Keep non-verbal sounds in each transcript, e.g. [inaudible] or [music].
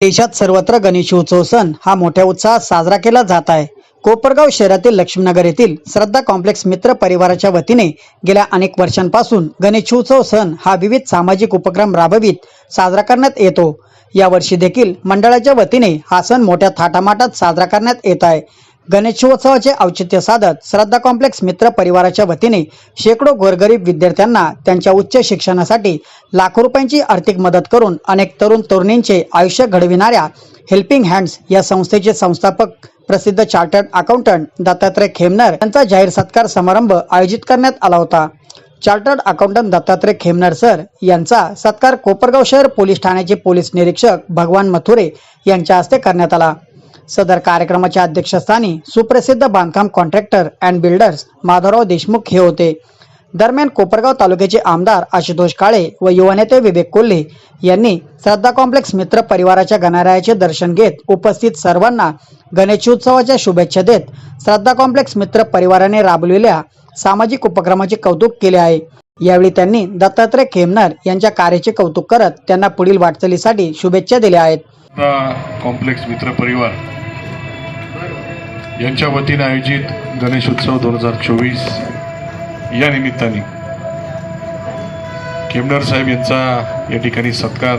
देशात सर्वत्र गणेशोत्सव सण हा मोठ्या उत्साहात साजरा केला जात आहे. कोपरगाव शहरातील लक्ष्मीनगर येथील श्रद्धा कॉम्प्लेक्स मित्र परिवाराच्या वतीने गेल्या अनेक वर्षांपासून गणेशोत्सव सण हा विविध सामाजिक उपक्रम राबवित साजरा करण्यात येतो. यावर्षी देखील मंडळाच्या वतीने हा सण मोठ्या थाटामाटात साजरा करण्यात येत आहे. गणेशोत्सवाचे औचित्य साधत श्रद्धा कॉम्प्लेक्स मित्र परिवाराच्या वतीने शेकडो गोरगरीब विद्यार्थ्यांना त्यांच्या उच्च शिक्षणासाठी लाखो रुपयांची आर्थिक मदत करून अनेक तरुण तरुणींचे आयुष्य घडविणाऱ्या हेल्पिंग हँड्स या संस्थेचे संस्थापक प्रसिद्ध चार्टर्ड अकाउंटंट दत्तात्रय खेमनर यांचा जाहीर सत्कार समारंभ आयोजित करण्यात आला होता. Chartered accountant Dattatray Khemnar sir यांचा सत्कार कोपरगाव शहर पोलीस ठाण्याचे पोलीस निरीक्षक भगवान मथुरे यांच्या हस्ते करण्यात आला. सदर कार्यक्रमाच्या अध्यक्षस्थानी सुप्रसिद्ध बांधकाम contractor and builders Madhavrao Deshmukh हे होते. दरम्यान कोपरगाव तालुक्याचे आमदार आशुतोष काळे व युवा नेते विवेक कोल्हे यांनी श्रद्धा कॉम्प्लेक्स मित्र परिवाराच्या गणरायाचे दर्शन घेत उपस्थित सर्वांना गणेशोत्सवाच्या शुभेच्छा देत श्रद्धा कॉम्प्लेक्स मित्र परिवाराने राबविलेल्या सामाजिक उपक्रमाचे कौतुक केले आहे. यावेळी त्यांनी दत्तात्रय खेमनर यांच्या कार्याचे कौतुक करत त्यांना पुढील वाटचालीसाठी शुभेच्छा दिल्या आहेत. कॉम्प्लेक्स मित्र परिवार यांच्या वतीने आयोजित गणेश उत्सव दोन हजार चोवीस या निमित्ताने केमनर साहेब यांचा या ठिकाणी सत्कार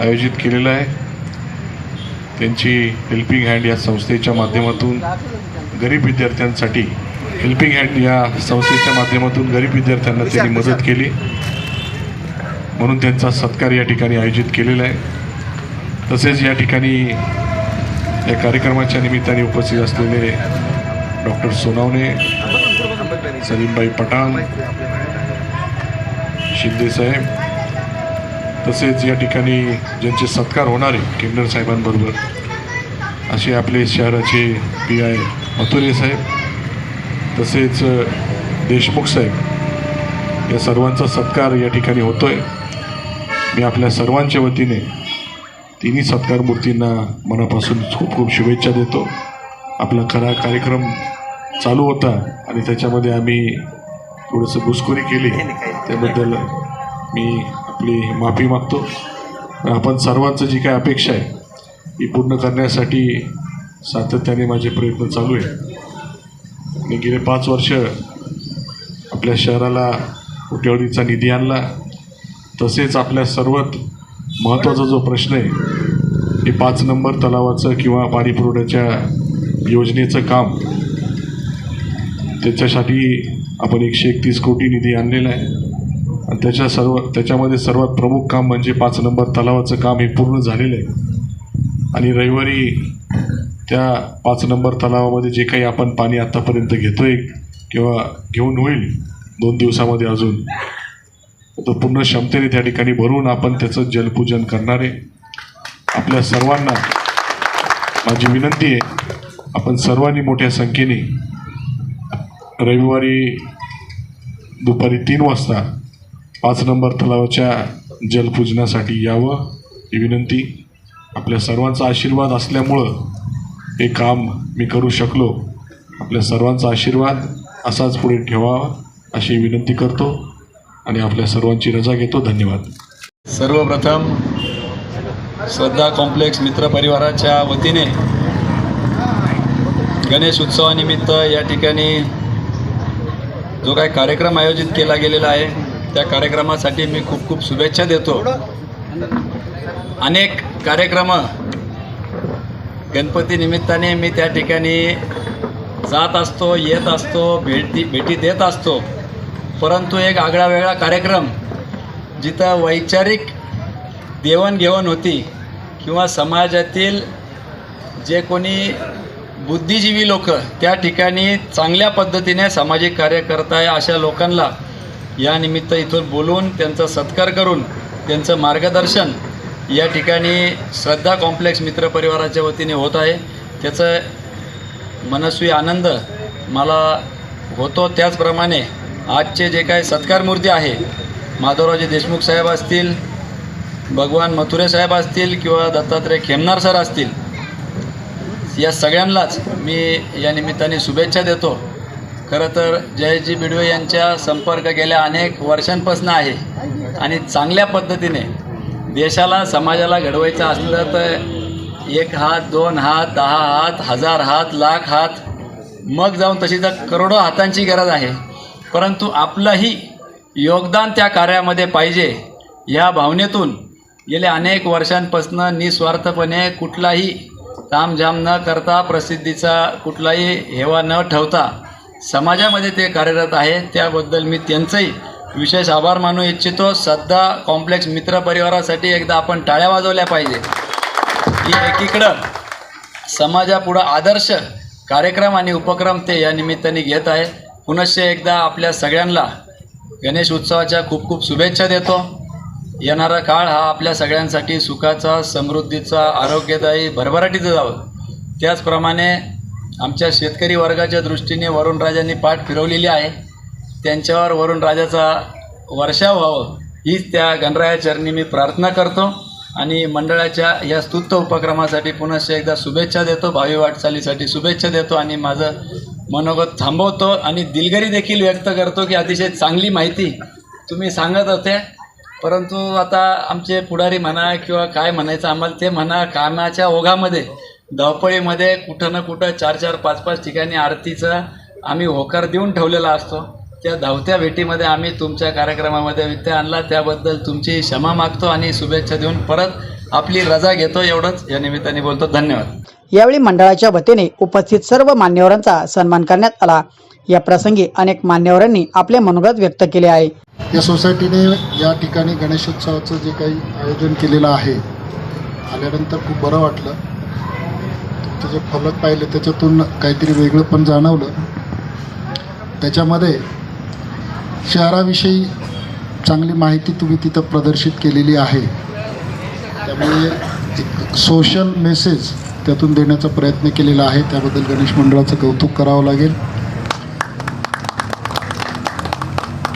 आयोजित केलेला आहे. त्यांची हेल्पिंग हँड या संस्थेच्या माध्यमातून गरीब विद्यार्थ्यांसाठी हेल्पिंग हँड या संस्थेच्या माध्यमातून गरीब विद्यार्थ्यांना त्यांनी मदत केली. म्हणून त्यांचा सत्कार या ठिकाणी आयोजित केलेला आहे. तसेच या ठिकाणी या कार्यक्रमाच्या निमित्ताने उपस्थित असलेले डॉक्टर सोनावणे सलीमबाई पठाण शिंदेसाहेब तसेच या ठिकाणी ज्यांचे सत्कार होणारे किन्नर साहेबांबरोबर असे आपले शहराचे पी आय मथुरे साहेब तसेच देशमुख साहेब या सर्वांचा सत्कार या ठिकाणी होतोय. मी आपल्या सर्वांच्या वतीने तिन्ही सत्कार मूर्तींना मनापासून खूप खूप शुभेच्छा देतो. आपला खरा कार्यक्रम चालू होता आणि त्याच्यामध्ये आम्ही थोडंसं घुसखोरी केली. त्याबद्दल मी आपली माफी मागतो. आपण सर्वांचं जी काय अपेक्षा आहे ही पूर्ण करण्यासाठी सातत्याने माझे प्रयत्न चालू आहे. मी गेले पाच वर्ष आपल्या शहराला कोट्यवधीचा निधी आणला. तसेच आपल्या सर्वात महत्त्वाचा जो प्रश्न आहे हे पाच नंबर तलावाचं किंवा पाणी पुरवठ्याच्या योजनेचं काम त्याच्यासाठी आपण एकशे एकतीस कोटी निधी आणलेला आहे. आणि त्याच्या सर्व त्याच्यामध्ये सर्वात प्रमुख काम म्हणजे पाच नंबर तलावाचं काम हे पूर्ण झालेलं आहे. आणि रविवारी त्या पाच नंबर तलावामध्ये जे काही आपण पाणी आत्तापर्यंत घेतोय किंवा घेऊन होईल दोन दिवसामध्ये अजून तो पूर्ण क्षमतेने त्या ठिकाणी भरून आपण त्याचं जलपूजन करणार आहे. आपल्या सर्वांना माझी विनंती आहे आपण सर्वांनी मोठ्या संख्येने रविवारी दुपारी तीन वाजता पाच नंबर तलावाच्या जलपूजनासाठी यावं ही विनंती. आपल्या सर्वांचा आशीर्वाद असल्यामुळं हे काम मी करू शकलो. आपल्या सर्वांचा आशीर्वाद असाच पुढे ठेवावा अशी विनंती करतो. आणि आपल्या सर्वांची रजा घेतो. धन्यवाद. सर्वप्रथम श्रद्धा कॉम्प्लेक्स मित्रपरिवाराच्या वतीने गणेश उत्सवानिमित्त या ठिकाणी जो काही कार्यक्रम आयोजित केला गेलेला आहे त्या कार्यक्रमासाठी मी खूप खूप शुभेच्छा देतो. अनेक कार्यक्रम गणपती निमित्ताने मी त्या ठिकाणी जात असतो येत असतो भेटी भेटी देत असतो. परंतु एक आगळा वेगळा कार्यक्रम जिथं वैचारिक देवाणघेवाण होती किंवा समाजातील जे कोणी बुद्धिजीवी लोक त्या ठिकाणी चांगल्या पद्धतीने सामाजिक कार्य करत आहे अशा लोकांना यानिमित्त इथून बोलून त्यांचा सत्कार करून त्यांचं मार्गदर्शन या ठिकाणी श्रद्धा कॉम्प्लेक्स मित्रपरिवाराच्या वतीने होत आहे. त्याचं मनस्वी आनंद मला होतो त्याचप्रमाणे आजचे जे काही सत्कार मूर्ती आहे माधवरावजी देशमुख साहेब असतील भगवान मथुरे साहेब असतील किंवा दत्तात्रय खेमनार सर असतील या सगळ्यांनाच मी या निमित्ताने शुभेच्छा देतो. खरं तर जयजी बिडवे यांच्या संपर्क गेल्या अनेक वर्षांपासून आहे आणि चांगल्या पद्धतीने देशाला समाजाला घडवायचं असलं तर एक हात दोन हात दहा हात हजार हात लाख हात मग जाऊन तशी तर करोडो हातांची गरज आहे. परंतु आपलंही योगदान त्या कार्यामध्ये पाहिजे या भावनेतून गेल्या अनेक वर्षांपासून निस्वार्थपणे कुठलाही तामझाम न करता प्रसिद्धीचा कुठलाही हेवा न ठेवता समाजामध्ये ते कार्यरत आहे. त्याबद्दल मी त्यांचंही विशेष आभार मानू इच्छितो. सध्या कॉम्प्लेक्स मित्रपरिवारासाठी एकदा आपण टाळ्या वाजवल्या पाहिजे. की एकीकडं समाजापुढं आदर्श कार्यक्रम आणि उपक्रम ते या निमित्ताने घेत आहे. पुनश्च एकदा आपल्या सगळ्यांना गणेश उत्सवाच्या खूप खूप शुभेच्छा देतो. येणारा काळ हा आपल्या सगळ्यांसाठी सुखाचा समृद्धीचा आरोग्यदायी भरभराटीचं जावं. त्याचप्रमाणे आमच्या शेतकरी वर्गाच्या दृष्टीने वरुणराजांनी पाठ फिरवलेली आहे. त्यांच्यावर वरुणराजाचा वर्षाव व्हावं हीच त्या गणरायाचरणी मी प्रार्थना करतो. आणि मंडळाच्या या स्तुत्य उपक्रमासाठी पुनश्च एकदा शुभेच्छा देतो. भावी वाटचालीसाठी शुभेच्छा देतो आणि माझं मनोगत थांबवतो आणि दिलगिरी देखील व्यक्त करतो की अतिशय चांगली माहिती तुम्ही सांगत होते. परंतु आता आमचे पुढारी म्हणा किंवा काय म्हणायचं आम्हाला ते म्हणा कामाच्या ओघामध्ये धावपळीमध्ये कुठं ना कुठं चार चार पाच पाच ठिकाणी आरतीचा आम्ही होकार देऊन ठेवलेला असतो. त्या धावत्या भेटीमध्ये आम्ही तुमच्या कार्यक्रमामध्ये व्यत्यय आणला. त्याबद्दल तुमची क्षमा मागतो आणि शुभेच्छा देऊन परत आपली रजा घेतो एवढंच. या निमित्ताने बोलतो. धन्यवाद. यावेळी मंडळाच्या वतीने उपस्थित सर्व मान्यवरांचा सन्मान करण्यात आला. या प्रसंगी अनेक मान्यवरांनी आपले मनोगत व्यक्त केले आहे. या सोसायटीने या ठिकाणी गणेशोत्सवाचं जे काही आयोजन केलेलं आहे आल्यानंतर खूप बरं वाटलं. तुमचे जे फलक पाहिले त्याच्यातून काहीतरी वेगळं पण जाणवलं. त्याच्यामध्ये शहराविषयी चांगली माहिती तुम्ही तिथं प्रदर्शित केलेली आहे. त्यामुळे एक सोशल मेसेज त्यातून देण्याचा प्रयत्न केलेला आहे. त्याबद्दल गणेश मंडळाचं कौतुक करावं लागेल.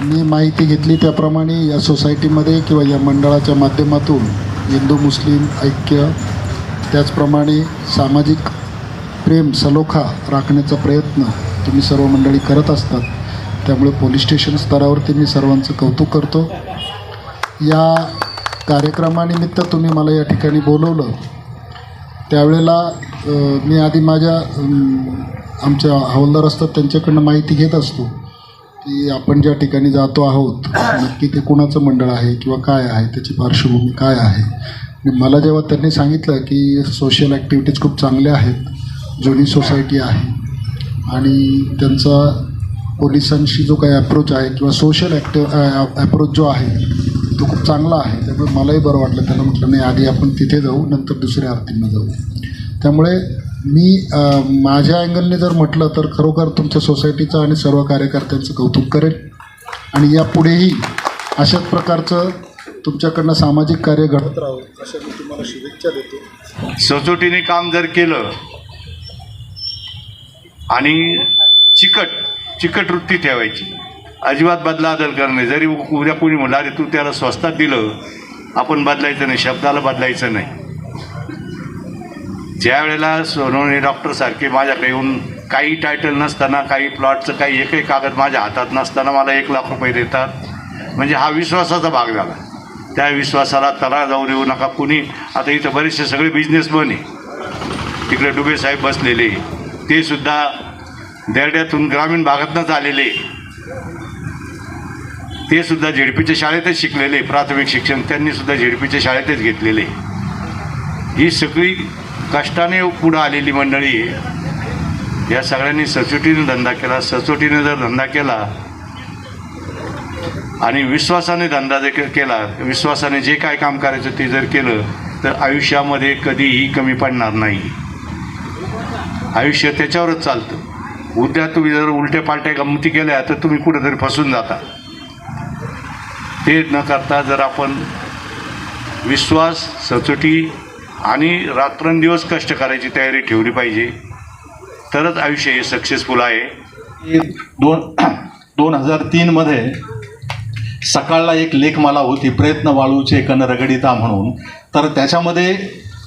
मी माहिती घेतली त्याप्रमाणे या सोसायटीमध्ये किंवा या मंडळाच्या माध्यमातून हिंदू मुस्लिम ऐक्य त्याचप्रमाणे सामाजिक प्रेम सलोखा राखण्याचा प्रयत्न तुम्ही सर्व मंडळी करत असतात. त्यामुळे पोलीस स्टेशन स्तरावरती मी सर्वांचं कौतुक करतो. या कार्यक्रमानिमित्त तुम्ही मला या ठिकाणी बोलवलं. त्यावेळेला मी आधी माझ्या आमच्या हवालदार असतात त्यांच्याकडनं माहिती घेत असतो की आपण ज्या ठिकाणी जातो आहोत नक्की ते कोणाचं मंडळ आहे किंवा काय आहे त्याची पार्श्वभूमी काय आहे. आणि मला जेव्हा त्यांनी सांगितलं की सोशल ॲक्टिव्हिटीज खूप चांगल्या आहेत जुनी सोसायटी आहे आणि त्यांचा पोलिसांशी जो काही अप्रोच आहे किंवा सोशल ॲक्टिव ॲप्रोच जो आहे तो खूप चांगला आहे. त्यामुळे मलाही बरं वाटलं त्याला म्हटलं नाही आधी आपण तिथे जाऊ नंतर दुसऱ्या आरतींना जाऊ. त्यामुळे मी माझ्या अँगलने जर म्हटलं तर खरोखर तुमच्या सोसायटीचं आणि सर्व कार्यकर्त्यांचं कौतुक करेल. आणि यापुढेही अशाच प्रकारचं तुमच्याकडनं सामाजिक कार्य घडत राहावं अशा मी तुम्हाला शुभेच्छा देतो. सचोटीने काम जर केलं आणि चिकट चिकट वृत्ती ठेवायची. अजिबात बदलादल करणे. जरी उ- उद्या कोणी म्हणलं अरे तू त्याला स्वस्तात दिलं आपण बदलायचं नाही शब्दाला बदलायचं नाही. ज्या वेळेला सोनवणे डॉक्टरसारखे माझ्याकडे येऊन काही टायटल नसताना काही प्लॉटचं काही एकही कागद माझ्या हातात नसताना मला एक लाख रुपये देतात म्हणजे हा विश्वासाचा भाग झाला. त्या विश्वासाला तरा जाऊ देऊ नका कुणी. आता इथं बरेचसे सगळे बिझनेसमन आहे. तिकडे डुबे साहेब बसलेले. ते सुद्धा देरड्यातून ग्रामीण भागातनंच आलेले. ते सुद्धा झेडपीच्या शाळेतच शिकलेले प्राथमिक शिक्षण त्यांनी सुद्धा झेडपीच्या शाळेतच घेतलेले. ही सगळी कष्टाने पुढं आलेली मंडळी आहे या सगळ्यांनी सचोटीने धंदा केला. सचोटीने जर धंदा केला आणि विश्वासाने धंदा जर केला विश्वासाने जे काय काम करायचं ते जर केलं तर आयुष्यामध्ये कधीही कमी पडणार नाही. आयुष्य त्याच्यावरच चालतं. उद्या तुम्ही जर उलट्या पालट्या गमती केल्या तर तुम्ही कुठेतरी फसून जाता. ते न करता जर आपण विश्वास सचोटी आणि रात्रंदिवस कष्ट करायची तयारी ठेवली पाहिजे तरच आयुष्य हे सक्सेसफुल आहे. दोन [clears throat] दोन हजार तीनमध्ये सकाळला एक लेख मला होती प्रयत्न वाळूचे कन रगडिता म्हणून. तर त्याच्यामध्ये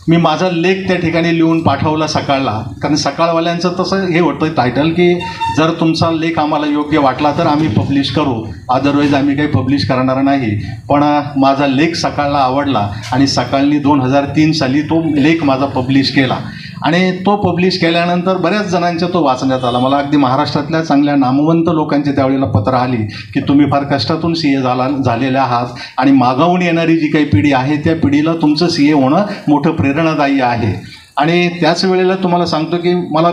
मी माझा लेख त्या ठिकाणी लिहून पाठवला सकाळला. कारण सकाळवाल्यांचं तसं हे होतं टायटल की जर तुमचा लेख आम्हाला योग्य वाटला तर आम्ही पब्लिश करू. अदरवाईज आम्ही काही पब्लिश करणार नाही. पण माझा लेख सकाळला आवडला आणि सकाळनी दोन हजार तीन साली तो लेख माझा पब्लिश केला. आणि तो पब्लिश केल्यानंतर बऱ्याच जणांच्या तो वाचण्यात आला. मला अगदी महाराष्ट्रातल्या चांगल्या नामवंत लोकांचे त्यावेळेला पत्र आली की तुम्ही फार कष्टातून सी ए झाला झालेल्या आहात आणि मागावून येणारी जी काही पिढी आहे त्या पिढीला तुमचं सी ए होणं मोठं प्रेरणादायी आहे. आणि त्याच वेळेला तुम्हाला सांगतो की मला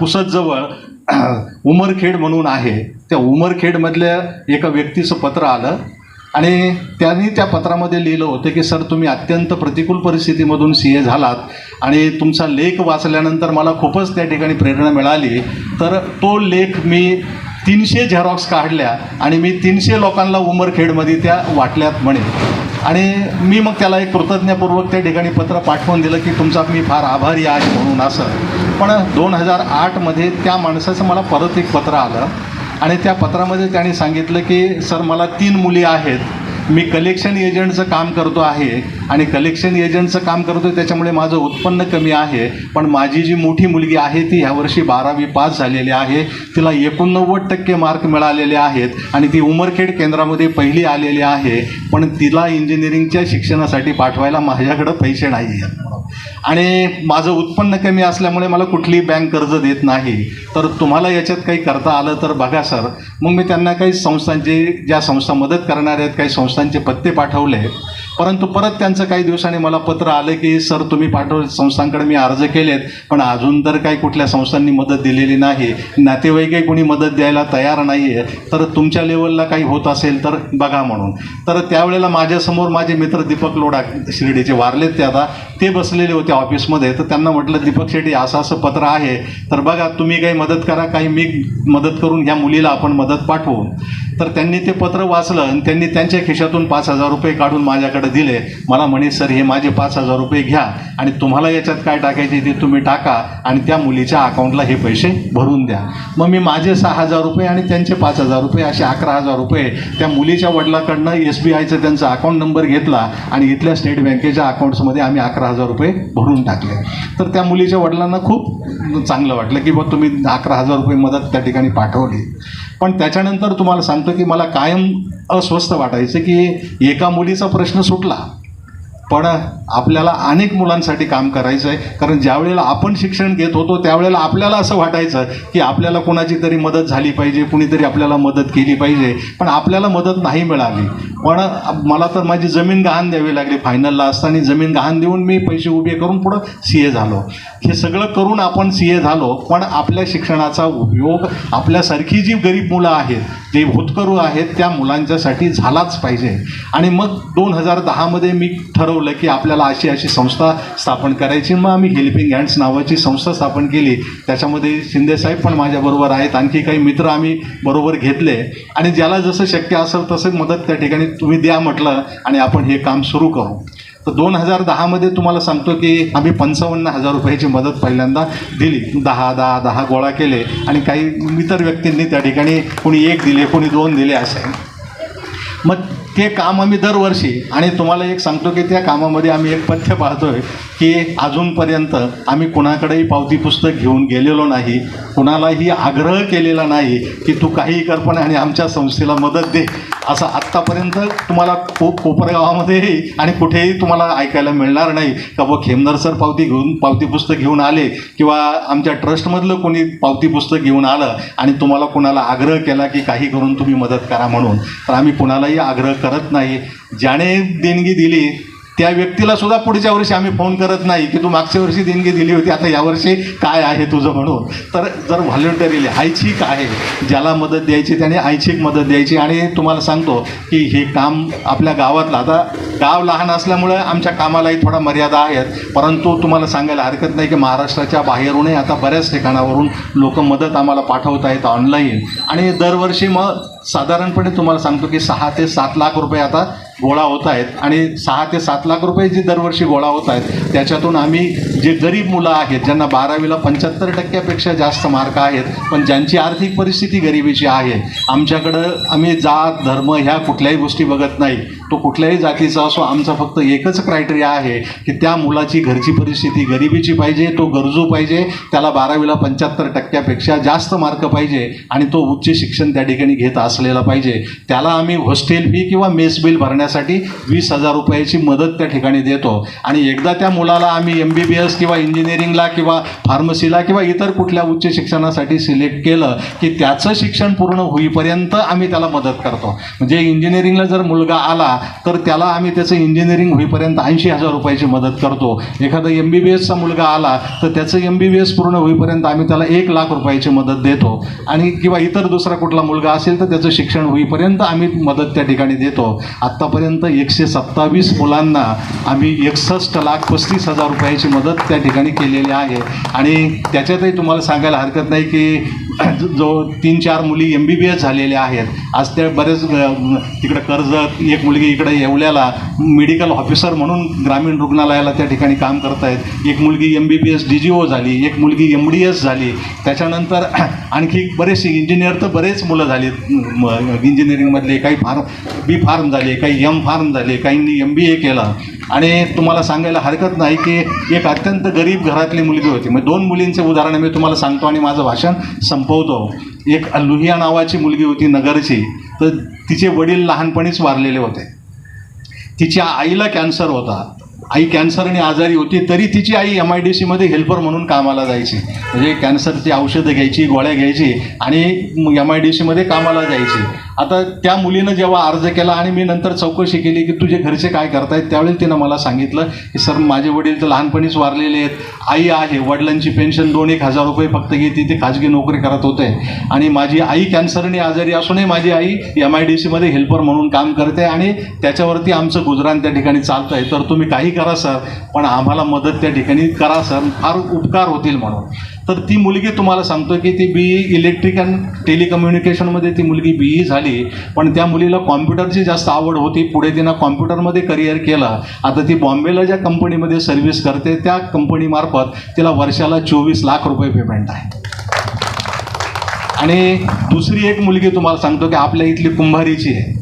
पुसदजवळ [clears throat] उमरखेड म्हणून आहे. त्या उमरखेडमधल्या एका व्यक्तीचं पत्र आलं आणि त्यांनी त्या पत्रामध्ये लिहिलं होतं की सर तुम्ही अत्यंत प्रतिकूल परिस्थितीमधून सी ए झालात. आणि तुमचा लेख वाचल्यानंतर मला खूपच त्या ठिकाणी प्रेरणा मिळाली. तर तो लेख मी तीनशे झेरॉक्स काढल्या आणि मी तीनशे लोकांना उमरखेडमध्ये त्या वाटल्यात म्हणे. आणि मी मग त्याला एक कृतज्ञपूर्वक त्या ठिकाणी पत्र पाठवून दिलं की तुमचा मी फार आभारी आहे म्हणून असं. पण दोन हजार आठमध्ये त्या माणसाचं मला परत एक पत्र आलं आणि त्या पत्रामध्ये त्याने सांगितलं की सर मला तीन मुली आहेत. मी कलेक्शन एजंटचं काम करतो आहे आणि कलेक्शन एजंटचं काम करतो त्याच्यामुळे माझं उत्पन्न कमी आहे. पण माझी जी मोठी मुलगी आहे ती ह्यावर्षी बारावी पास झालेली आहे. तिला एकोणनव्वद टक्के मार्क मिळालेले आहेत आणि ती उमरखेड केंद्रामध्ये पहिली आलेली आहे. पण तिला इंजिनिअरिंगच्या शिक्षणासाठी पाठवायला माझ्याकडं पैसे नाही आहेत आणि माझं उत्पन्न कमी असल्यामुळे मला कुठलीही बँक कर्ज देत नाही. तर तुम्हाला याच्यात काही करता आलं तर बघा सर मग मी त्यांना काही संस्थांचे ज्या संस्था मदत करणार आहेत काही संस्थांचे पत्ते पाठवले. परंतु परत त्यांचं काही दिवसांनी मला पत्र आलं की सर तुम्ही पाठव संस्थांकडे मी अर्ज केलेत पण अजून तर काही कुठल्या संस्थांनी मदत दिलेली नाही. नातेवाईकही कोणी मदत द्यायला तयार नाही आहे तर तुमच्या लेवलला काही होत असेल तर बघा म्हणून. तर त्यावेळेला माझ्यासमोर माझे मित्र दीपक लोढा शिर्डीचे वारलेत ते आता. ते बसलेले होते ऑफिसमध्ये. तर त्यांना म्हटलं दीपक शेट्टी असं असं पत्र आहे. तर बघा तुम्ही काही मदत करा काही मी मदत करून ह्या मुलीला आपण मदत पाठवू. तर त्यांनी ते पत्र वाचलं आणि त्यांनी त्यांच्या खिशातून पाच हजार रुपये काढून माझ्याकडे दिले मला म्हणे सर हे माझे पाच हजार रुपये घ्या आणि तुम्हाला याच्यात काय टाकायचे ते तुम्ही टाका आणि त्या मुलीच्या अकाउंटला हे पैसे भरून द्या. मग मी माझे सहा हजार रुपये आणि त्यांचे पाच हजार रुपये असे अकरा हजार रुपये त्या मुलीच्या वडिलाकडनं एस बी आयचा त्यांचा अकाउंट नंबर घेतला आणि इथल्या स्टेट बँकेच्या अकाउंट्समध्ये आम्ही अकरा हजार रुपये भरून टाकले. तर त्या मुलीच्या वडिलांना खूप चांगलं वाटलं की बा तुम्ही अकरा हजार रुपये मदत त्या ठिकाणी पाठवली. पण त्याच्यानंतर तुम्हाला सांगतो की मला कायम अस्वस्थ वाटायचं की एका मुलीचा प्रश्न सुटला. पण आपल्याला अनेक मुलांसाठी काम करायचं आहे कारण ज्यावेळेला आपण शिक्षण घेत होतो त्यावेळेला आपल्याला असं वाटायचं की आपल्याला कोणाची तरी मदत झाली पाहिजे कुणीतरी आपल्याला मदत केली पाहिजे. पण आपल्याला मदत नाही मिळाली. पण मला तर माझी जमीन गहाण द्यावी लागली. फायनलला असताना जमीन गहाण देऊन मी पैसे उभे करून पुढं सी ए झालो. हे सगळं करून आपण सी ए झालो पण आपल्या शिक्षणाचा उपयोग आपल्यासारखी जी गरीब मुलं आहेत जे होतकरू आहेत त्या मुलांच्यासाठी झालाच पाहिजे. आणि मग दोन हजार दहामध्ये मी ठरवलं की आपल्याला अशी अशी संस्था स्थापन करायची. मग आम्ही हेल्पिंग हँड्स नावाची संस्था स्थापन केली. त्याच्यामध्ये शिंदेसाहेब पण माझ्याबरोबर आहेत. आणखी काही मित्र आम्ही बरोबर घेतले. आणि ज्याला जसं शक्य असेल तसं मदत त्या ठिकाणी तुम्ही द्या म्हटलं आणि आपण हे काम सुरू करू. तर दोन हजार दहामध्ये तुम्हाला सांगतो की आम्ही पंचावन्न हजार रुपयाची मदत पहिल्यांदा दिली. दहा दहा दहा गोळा केले आणि काही इतर व्यक्तींनी त्या ठिकाणी कोणी एक दिले कोणी दोन दिले असे. मग ते काम आम्ही दरवर्षी आणि तुम्हाला एक सांगतो की त्या कामामध्ये आम्ही एक पथ्य पाहतोय की अजूनपर्यंत आम्ही कुणाकडेही पावती पुस्तक घेऊन गेलेलो नाही कुणालाही आग्रह केलेला नाही की तू काहीही कर पण आणि आमच्या संस्थेला मदत दे असं आत्तापर्यंत तुम्हाला को कोपरगावामध्येही आणि कुठेही तुम्हाला ऐकायला मिळणार नाही का बुवा खेमनर सर पावती घेऊन पावती पुस्तक घेऊन आले किंवा आमच्या ट्रस्टमधलं कोणी पावती पुस्तक घेऊन आलं आणि तुम्हाला कुणाला आग्रह केला की काही करून तुम्ही मदत करा म्हणून तर आम्ही कुणालाही आग्रह करत नाही. ज्याने देणगी दिली त्या व्यक्तीला सुद्धा पुढच्या वर्षी आम्ही फोन करत नाही की तू मागच्या वर्षी देणगी दिली होती आता यावर्षी काय आहे तुझं म्हणून. तर जर व्हॉलेंटरीली ऐच्छिक आहे ज्याला मदत द्यायची त्याने ऐच्छिक मदत द्यायची. आणि तुम्हाला सांगतो की हे काम आपल्या गावातलं आता गाव लहान असल्यामुळं आमच्या कामालाही थोडा मर्यादा आहेत. परंतु तुम्हाला सांगायला हरकत नाही की महाराष्ट्राच्या बाहेरूनही आता बऱ्याच ठिकाणावरून लोक मदत आम्हाला पाठवत आहेत ऑनलाईन आणि दरवर्षी मग साधारणपणे तुम्हाला सांगतो की सहा ते सात लाख रुपये आता गोळा होत आहेत आणि सहा ते सात लाख रुपये जे दरवर्षी गोळा होत आहेत त्याच्यातून आम्ही जे गरीब मुलं आहेत ज्यांना बारावीला पंच्याहत्तर टक्क्यापेक्षा जास्त मार्क आहेत पण ज्यांची आर्थिक परिस्थिती गरिबीची आहे आमच्याकडं आम्ही जात धर्म ह्या कुठल्याही गोष्टी बघत नाही. तो कुठल्याही जातीचा असो आमचा फक्त एकच क्रायटेरिया आहे की त्या मुलाची घरची परिस्थिती गरिबीची पाहिजे तो गरजू पाहिजे त्याला बारावीला पंच्याहत्तर टक्क्यापेक्षा जास्त मार्क पाहिजे आणि तो उच्च शिक्षण त्या ठिकाणी घेत असलेला पाहिजे. त्याला आम्ही हॉस्टेल फी किंवा मेस बिल भरण्यासाठी वीस हजार रुपयाची मदत त्या ठिकाणी देतो. आणि एकदा त्या मुलाला आम्ही एम बी बी एस किंवा इंजिनिअरिंगला किंवा फार्मसीला किंवा इतर कुठल्या उच्च शिक्षणासाठी सिलेक्ट केलं की त्याचं शिक्षण पूर्ण होईपर्यंत आम्ही त्याला मदत करतो. म्हणजे इंजिनिअरिंगला जर मुलगा आला तर त्याला आम्ही त्याचं इंजिनिअरिंग होईपर्यंत ऐंशी हजार रुपयाची मदत करतो. एखादा एम बी बी एसचा मुलगा आला तर त्याचं एम बी बी एस पूर्ण होईपर्यंत आम्ही त्याला एक लाख रुपयाची मदत देतो. आणि किंवा इतर दुसरा कुठला मुलगा असेल तर त्याचं शिक्षण होईपर्यंत आम्ही मदत त्या ठिकाणी देतो. आत्तापर्यंत एकशे सत्तावीस मुलांना आम्ही एकसष्ट लाख पस्तीस हजार रुपयाची मदत त्या ठिकाणी केलेली आहे. आणि त्याच्यातही तुम्हाला सांगायला हरकत नाही की जो तीन चार मुली एम बी बी एस झालेल्या आहेत. आज त्या बरेच तिकडं कर्जत एक मुलगी इकडे येवल्याला मेडिकल ऑफिसर म्हणून ग्रामीण रुग्णालयाला त्या ठिकाणी काम करत आहेत एक मुलगी M B B S D G O झाली एक मुलगी एम डी एस झाली. त्याच्यानंतर [clears throat] आणखी बरेचसे इंजिनियर तर बरेच मुलं झाली इंजिनिअरिंगमधले काही फार्म बी फार्म झाले काही एम फार्म झाले काहींनी एम बी ए केलं. आणि तुम्हाला सांगायला हरकत नाही की एक अत्यंत गरीब घरातली मुलगी होती. मग दोन मुलींचे उदाहरण मी तुम्हाला सांगतो आणि माझं भाषण संपवतो. एक लुहिया नावाची मुलगी होती नगरची. तर तिचे वडील लहानपणीच वारलेले होते. तिच्या आईला कॅन्सर होता. आई कॅन्सरने आजारी होती तरी तिची आई एम आय डी सीमध्ये हेल्पर म्हणून कामाला जायची. म्हणजे कॅन्सरची औषधं घ्यायची गोळ्या घ्यायची आणि एम आय डी सीमध्ये कामाला जायची. आता त्या मुलीनं जेव्हा अर्ज केला आणि मी नंतर चौकशी केली की तुझे घरचे काय करतायत त्यावेळी तिनं मला सांगितलं की सर माझे वडील तर लहानपणीच वारलेले आहेत. आई आहे वडिलांची पेन्शन दोन एक हजार रुपये फक्त घेते ते खाजगी नोकरी करत होते. आणि माझी आई कॅन्सरने आजारी असूनही माझी आई एम आय डी सीमध्ये हेल्पर म्हणून काम करते आणि त्याच्यावरती आमचं गुजराण त्या ठिकाणी चालतं आहे तर तुम्ही काही करा सर पण आम्हाला मदत त्या ठिकाणी करा सर. फार उपकार होतील म्हणून. तर ती मुलगी तुम्हाला सांगतो की ती बी इलेक्ट्रिक अँड टेलिकम्युनिकेशनमध्ये ती मुलगी बी ई झाली पण त्या मुलीला कॉम्प्युटरची जास्त आवड होती. पुढे तिनं कॉम्प्युटरमध्ये करिअर केलं. आता ती बॉम्बेला ज्या कंपनीमध्ये सर्व्हिस करते त्या कंपनीमार्फत तिला वर्षाला चोवीस लाख रुपये पेमेंट आहे. आणि दुसरी एक मुलगी तुम्हाला सांगतो की आपल्या इथली कुंभारीची आहे.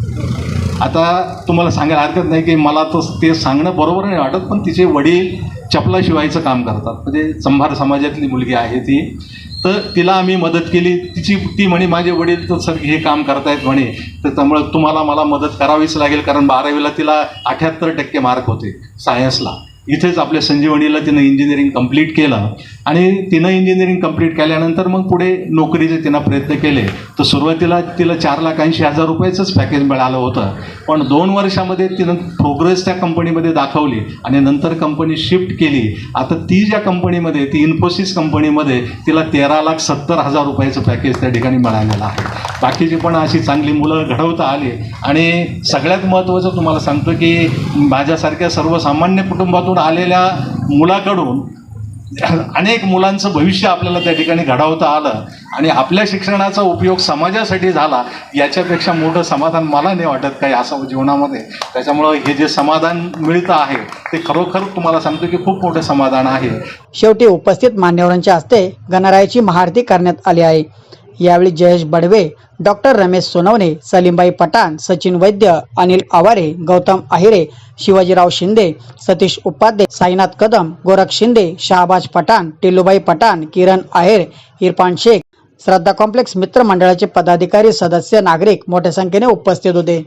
आता तुम्हाला सांगायला हरकत नाही की मला तर ते सांगणं बरोबर नाही वाटत पण तिचे वडील चपला शिवायचं काम करतात. म्हणजे संभार समाजातली मुलगी आहे ती. तर तिला आम्ही मदत केली. तिची ती म्हणे माझे वडील तर सर हे काम करतायत म्हणे. तर त्यामुळे तुम्हाला मला मदत करावीच लागेल कारण बारावीला तिला अठ्याहत्तर टक्के मार्क होते सायन्सला इथेच आपल्या संजीवनीला तिनं इंजिनिअरिंग कंप्लीट केलं आणि तिनं इंजिनिअरिंग कंप्लीट केल्यानंतर मग पुढे नोकरीचे तिनं प्रयत्न केले. तर सुरुवातीला तिला चार लाख ऐंशी हजार रुपयाचंच पॅकेज मिळालं होतं. पण दोन वर्षामध्ये तिनं प्रोग्रेस त्या कंपनीमध्ये दाखवली आणि नंतर कंपनी शिफ्ट केली. आता ती ज्या कंपनीमध्ये ती इन्फोसिस कंपनीमध्ये तिला तेरा लाख सत्तर हजार रुपयाचं पॅकेज त्या ठिकाणी मिळालेलं आहे. बाकीची पण अशी चांगली मुलं घडवता आली. आणि सगळ्यात महत्त्वाचं तुम्हाला सांगतो की माझ्यासारख्या सर्वसामान्य कुटुंबातून आलेल्या मुलाकडून अनेक मुलांचं भविष्य आपल्याला त्या ठिकाणी घडवता आलं आणि आपल्या शिक्षणाचा उपयोग समाजासाठी झाला याच्यापेक्षा मोठं समाधान मला नाही वाटत काही असं जीवनामध्ये. त्याच्यामुळं हे जे समाधान मिळतं आहे ते खरोखर तुम्हाला सांगतो की खूप मोठं समाधान आहे. शेवटी उपस्थित मान्यवरांच्या हस्ते गणरायाची महाआरती करण्यात आली आहे. यावेळी जयेश बडवे डॉक्टर रमेश सोनवणे सलीमबाई पठाण सचिन वैद्य अनिल आवारे गौतम आहिरे शिवाजीराव शिंदे सतीश उपाध्ये साईनाथ कदम गोरख शिंदे शहाबाज पठाण टिल्लूबाई पठाण किरण आहेर इरफान शेख. श्रद्धा कॉम्प्लेक्स मित्र मंडळाचे पदाधिकारी सदस्य नागरिक मोठ्या संख्येने उपस्थित होते.